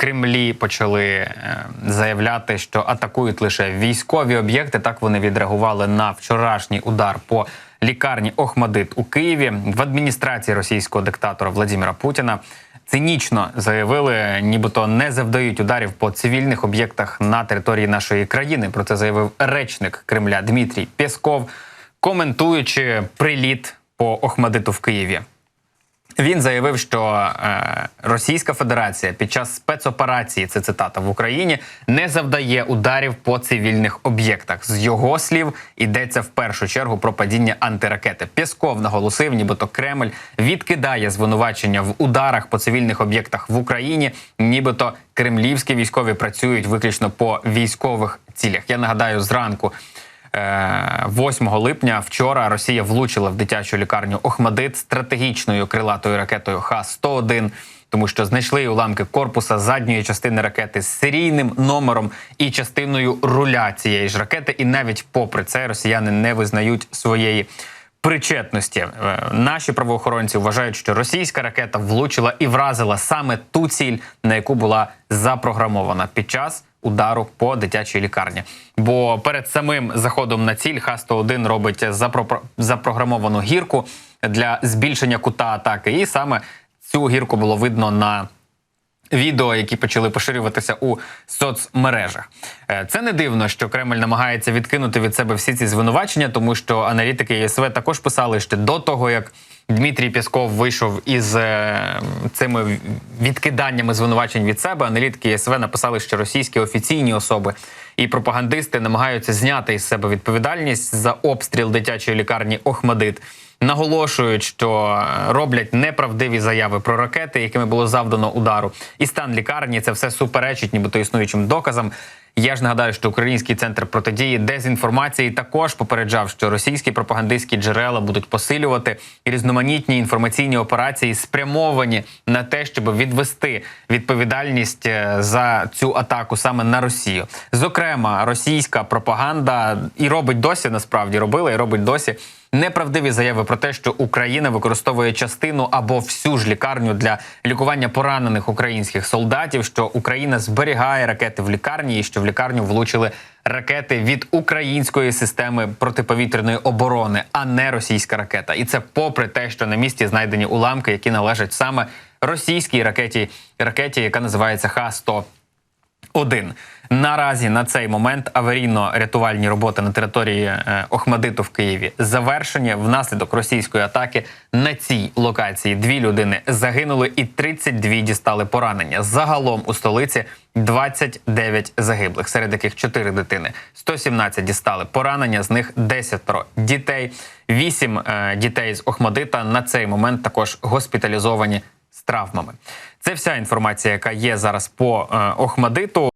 Кремлі почали е, заявляти, що атакують лише військові об'єкти. Так вони відреагували на вчорашній удар по лікарні Охмадит у Києві в адміністрації російського диктатора Владимира Путіна. Цинічно заявили, нібито не завдають ударів по цивільних об'єктах на території нашої країни. Про це заявив речник Кремля Дмитрій Пєсков, коментуючи приліт по Охмадиту в Києві. Він заявив, що е, Російська Федерація під час спецоперації, це цитата в Україні, не завдає ударів по цивільних об'єктах. З його слів йдеться в першу чергу про падіння антиракети. Пєсков наголосив, нібито Кремль відкидає звинувачення в ударах по цивільних об'єктах в Україні, нібито кремлівські військові працюють виключно по військових цілях. Я нагадаю, зранку. Е, 8 липня вчора Росія влучила в дитячу лікарню Охмадит стратегічною крилатою ракетою Х-101, тому що знайшли уламки корпуса задньої частини ракети з серійним номером і частиною руля цієї ж ракети. І навіть попри це росіяни не визнають своєї. Причетності Е, наші правоохоронці вважають, що російська ракета влучила і вразила саме ту ціль, на яку була запрограмована під час удару по дитячій лікарні. Бо перед самим заходом на ціль Х-101 робить запро- запрограмовану гірку для збільшення кута атаки, і саме цю гірку було видно на відео, які почали поширюватися у соцмережах. Е, Це не дивно, що Кремль намагається відкинути від себе всі ці звинувачення, тому що аналітики ЄСВ також писали, що до того як Дмитрій Пєсков вийшов із е, цими відкиданнями звинувачень від себе, аналітики ЄСВ написали, що російські офіційні особи і пропагандисти намагаються зняти із себе відповідальність за обстріл дитячої лікарні Охмадит наголошують, що роблять неправдиві заяви про ракети, якими було завдано удару, і стан лікарні це все суперечить, нібито існуючим доказам. Я ж нагадаю, що Український центр протидії дезінформації також попереджав, що російські пропагандистські джерела будуть посилювати різноманітні інформаційні операції, спрямовані на те, щоб відвести відповідальність е, за цю атаку саме на Росію. Зокрема, російська пропаганда і робить досі насправді робила і робить досі неправдиві заяви про те, що Україна використовує частину або всю ж лікарню для лікування поранених українських солдатів, що Україна зберігає ракети в лікарні, і що в лікарню влучили ракети від української системи протиповітряної оборони, а не російська ракета. І це попри те, що на місці знайдені уламки, які належать саме російській ракеті, ракеті, яка називається Х-100. Один наразі на цей момент аварійно-рятувальні роботи на території е, Охмадиту в Києві завершені внаслідок російської атаки. На цій локації дві людини загинули і 32 дістали поранення. Загалом у столиці 29 загиблих, серед яких 4 дитини. 117 дістали поранення, з них 10 дітей. 8 е, дітей з Охмадита на цей момент також госпіталізовані з травмами. Це вся інформація, яка є зараз по е, Охмадиту.